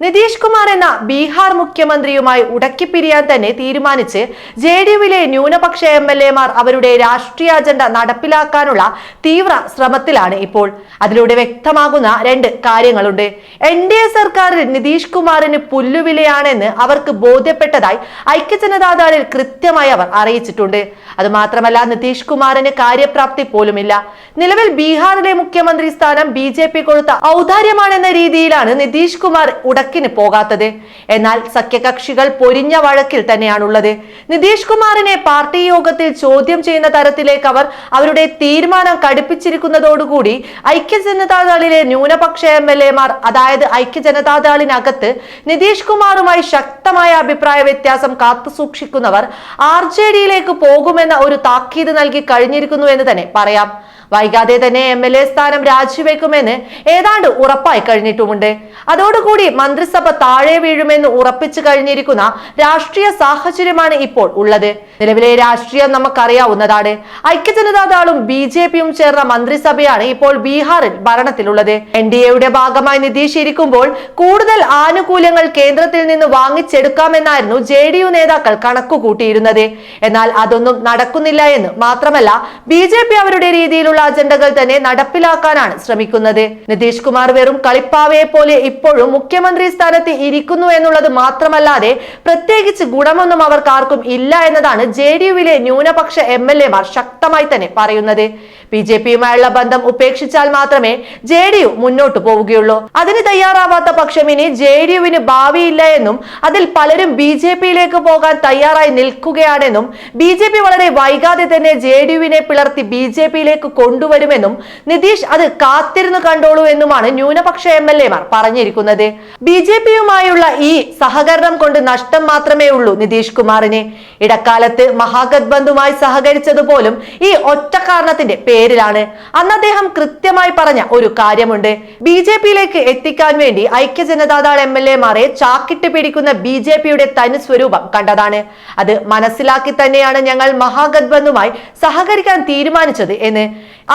നിതീഷ് കുമാർ എന്ന ബീഹാർ മുഖ്യമന്ത്രിയുമായി ഉടക്കിപ്പിരിയാൻ തന്നെ തീരുമാനിച്ച് ജെ ഡി യുവിലെ ന്യൂനപക്ഷ എം എൽ എമാർ അവരുടെ രാഷ്ട്രീയ അജണ്ട നടപ്പിലാക്കാനുള്ള തീവ്ര ശ്രമത്തിലാണ് ഇപ്പോൾ. അതിലൂടെ വ്യക്തമാകുന്ന രണ്ട് കാര്യങ്ങളുണ്ട്. എൻ ഡി എ സർക്കാരിൽ നിതീഷ് കുമാറിന് പുല്ലുവിലയാണെന്ന് അവർക്ക് ബോധ്യപ്പെട്ടതായി ഐക്യ ഐക്യജനതാദളിൽ കൃത്യമായി അവർ അറിയിച്ചിട്ടുണ്ട്. അതുമാത്രമല്ല നിതീഷ് കുമാറിന് കാര്യപ്രാപ്തി പോലുമില്ല. നിലവിൽ ബീഹാറിലെ മുഖ്യമന്ത്രി സ്ഥാനം ബി ജെ പി കൊടുത്ത ഔദാര്യമാണെന്ന രീതിയിലാണ് നിതീഷ് കുമാർ ഉടക്കിന് പോകാത്തത്. എന്നാൽ സഖ്യകക്ഷികൾ പൊരിഞ്ഞ വഴക്കിൽ തന്നെയാണുള്ളത്. നിതീഷ് കുമാറിനെ പാർട്ടി യോഗത്തിൽ ചോദ്യം ചെയ്യുന്ന തരത്തിലേക്ക് അവർ അവരുടെ തീരുമാനം കടുപ്പിച്ചിരിക്കുന്നതോടുകൂടി ഐക്യജനതാദളിലെ ന്യൂനപക്ഷ എം എൽ എമാർ അതായത് ഐക്യജനതാദളിനകത്ത് നിതീഷ് കുമാറുമായി ശക്തമായ അഭിപ്രായ വ്യത്യാസം കാത്തുസൂക്ഷിക്കുന്നവർ ആർ ജെ ഡിയിലേക്ക് പോകുമെന്ന ഒരു താക്കീത് നൽകി കഴിഞ്ഞിരിക്കുന്നു എന്ന് തന്നെ പറയാം. വൈകാതെ തന്നെ എം എൽ എ സ്ഥാനം രാജിവെക്കുമെന്ന് ഏതാണ്ട് ഉറപ്പായി കഴിഞ്ഞിട്ടുമുണ്ട്. അതോടുകൂടി മന്ത്രിസഭ താഴെ വീഴുമെന്ന് ഉറപ്പിച്ചു കഴിഞ്ഞിരിക്കുന്ന രാഷ്ട്രീയ സാഹചര്യമാണ് ഇപ്പോൾ ഉള്ളത്. നിലവിലെ രാഷ്ട്രീയം നമുക്കറിയാവുന്നതാണ്. ഐക്യജനതാദളും ബി ജെ പിയും ചേർന്ന മന്ത്രിസഭയാണ് ഇപ്പോൾ ബീഹാറിൽ ഭരണത്തിലുള്ളത്. എൻ ഡി എയുടെ ഭാഗമായി നിതീഷ് ഇരിക്കുമ്പോൾ കൂടുതൽ ആനുകൂല്യങ്ങൾ കേന്ദ്രത്തിൽ നിന്ന് വാങ്ങിച്ചെടുക്കാമെന്നായിരുന്നു ജെ ഡി യു നേതാക്കൾ കണക്കുകൂട്ടിയിരുന്നത്. എന്നാൽ അതൊന്നും നടക്കുന്നില്ല എന്ന് മാത്രമല്ല ബി അവരുടെ രീതിയിലുള്ള അജണ്ടകൾ തന്നെ നടപ്പിലാക്കാനാണ് ശ്രമിക്കുന്നത്. നിതീഷ് കുമാർ വെറും കളിപ്പാവയെ പോലെ ഇപ്പോഴും മുഖ്യമന്ത്രി സ്ഥാനത്ത് ഇരിക്കുന്നു എന്നുള്ളത് മാത്രമല്ലാതെ പ്രത്യേകിച്ച് ഗുണമൊന്നും അവർക്ക് ആർക്കും ഇല്ല എന്നതാണ് ജെ ഡി യുവിലെ ന്യൂനപക്ഷ എം എൽ എമാർ ശക്തമായി തന്നെ പറയുന്നത്. ബി ജെ പിയുമായുള്ള ബന്ധം ഉപേക്ഷിച്ചാൽ മാത്രമേ ജെ ഡി യു മുന്നോട്ട് പോവുകയുള്ളൂ. അതിന് തയ്യാറാവാത്ത പക്ഷം ഇനി ജെ ഡി യുവിന് ഭാവിയില്ല എന്നും അതിൽ പലരും ബി ജെ പിയിലേക്ക് പോകാൻ തയ്യാറായി നിൽക്കുകയാണെന്നും ബി ജെ പി വളരെ വൈകാതെ തന്നെ ജെ ഡി യുവിനെ പിളർത്തി ബി ജെ പിയിലേക്ക് കൊണ്ടുവരുമെന്നും നിതീഷ് അത് കാത്തിരുന്നു കണ്ടോളൂ എന്നുമാണ് ന്യൂനപക്ഷ എം എൽ എമാർ പറഞ്ഞിരിക്കുന്നത്. ബി ജെ പിയുമായുള്ള ഈ സഹകരണം കൊണ്ട് നഷ്ടം മാത്രമേ ഉള്ളൂ നിതീഷ് കുമാറിന്. ഇടക്കാലത്ത് മഹാഗത്ബന്ധുമായി സഹകരിച്ചതുപോലും ഈ ഒറ്റ കാരണത്തിന്റെ പേരിലാണ്. അന്ന് അദ്ദേഹം കൃത്യമായി പറഞ്ഞ ഒരു കാര്യമുണ്ട്. ബി ജെ പിയിലേക്ക് എത്തിക്കാൻ വേണ്ടി ഐക്യ ജനതാദൾ എം എൽ എമാരെ ചാക്കിട്ട് പിടിക്കുന്ന ബി ജെ പിയുടെ തനി സ്വരൂപം കണ്ടതാണ്. അത് മനസ്സിലാക്കി തന്നെയാണ് ഞങ്ങൾ മഹാഗത്ബന്ധുമായി സഹകരിക്കാൻ തീരുമാനിച്ചത് എന്ന്.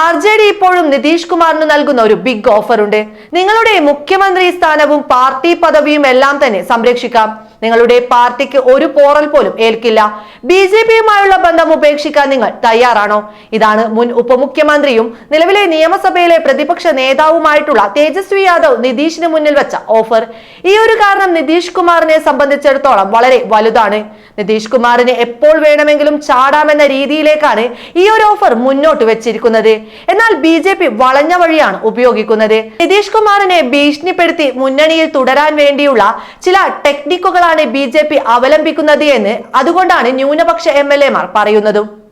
ആർ ജെ ഡി ഇപ്പോഴും നിതീഷ് കുമാറിന് നൽകുന്ന ഒരു ബിഗ് ഓഫർ ഉണ്ട് നിങ്ങളുടെ മുഖ്യമന്ത്രി സ്ഥാനവും പാർട്ടി പദവിയും എല്ലാം തന്നെ സംരക്ഷിക്കാം. നിങ്ങളുടെ പാർട്ടിക്ക് ഒരു പോറൽ പോലും ഏൽക്കില്ല. ബി ജെ പിയുമായുള്ള ബന്ധം ഉപേക്ഷിക്കാൻ നിങ്ങൾ തയ്യാറാണോ? ഇതാണ് മുൻ ഉപമുഖ്യമന്ത്രിയും നിലവിലെ നിയമസഭയിലെ പ്രതിപക്ഷ നേതാവുമായിട്ടുള്ള തേജസ്വി യാദവ് നിതീഷിന് മുന്നിൽ വെച്ച ഓഫർ. ഈ ഒരു കാരണം നിതീഷ് കുമാറിനെ സംബന്ധിച്ചിടത്തോളം വളരെ വലുതാണ്. നിതീഷ് കുമാറിന് എപ്പോൾ വേണമെങ്കിലും ചാടാമെന്ന രീതിയിലേക്കാണ് ഈ ഒരു ഓഫർ മുന്നോട്ട് വെച്ചിരിക്കുന്നത്. എന്നാൽ ബി ജെ പി വളഞ്ഞ വഴിയാണ് ഉപയോഗിക്കുന്നത്. നിതീഷ് കുമാറിനെ ഭീഷണിപ്പെടുത്തി മുന്നണിയിൽ തുടരാൻ വേണ്ടിയുള്ള ചില ടെക്നിക്കുകളാണ് ബി ജെ പി അവലംബിക്കുന്നത് എന്ന് അതുകൊണ്ടാണ് ന്യൂനപക്ഷ എം എൽ എമാർ പറയുന്നതും.